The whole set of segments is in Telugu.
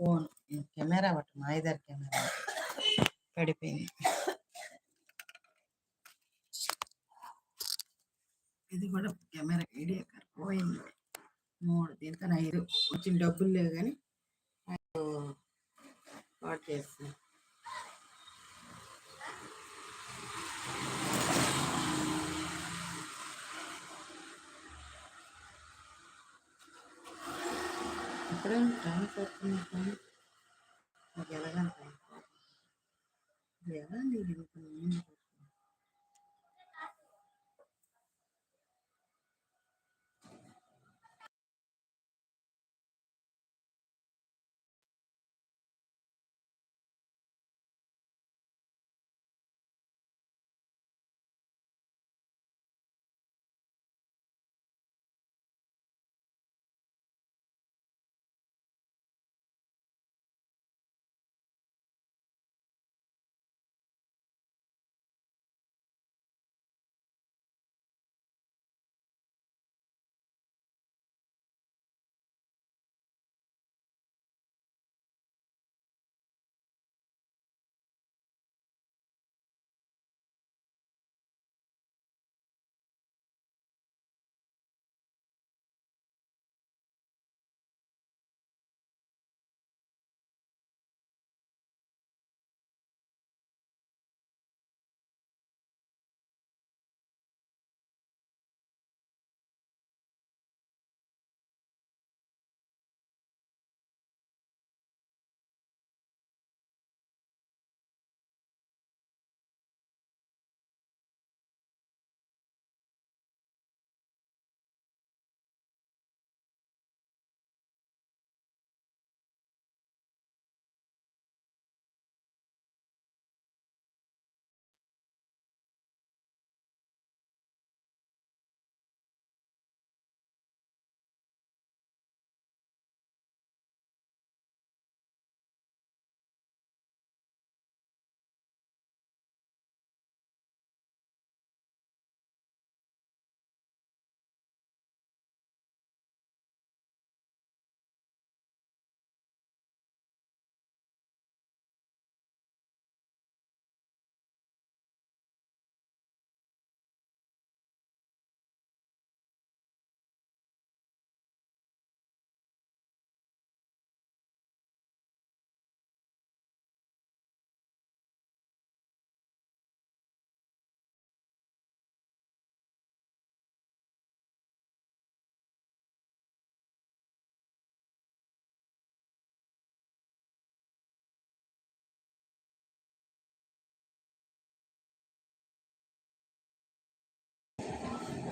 ఫోన్ కెమెరా పట్టు మా ఇద్దరు కెమెరా పడిపోయింది. ఇది కూడా కెమెరా ఐడియా కార్ పోయింది. మూడు దీంతో ఐదు. వచ్చిన డబ్బులు లేవు కానీ వాట్ చేస్తాను ఇప్పుడే టైం పడుతుంది కానీ నాకు ఎలాగని టైం ఇది ఎలా నీకు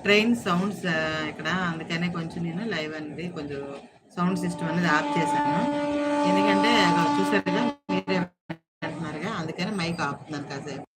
train sounds ఇక్కడ. అందుకనే కొంచెం నేను లైవ్ అనేది కొంచెం సౌండ్ సిస్టమ్ అనేది ఆఫ్ చేశాను. ఎందుకంటే చూసారుగా మీరే అంటున్నారుగా అందుకని మైక్ ఆపుతున్నాను కాసేపు.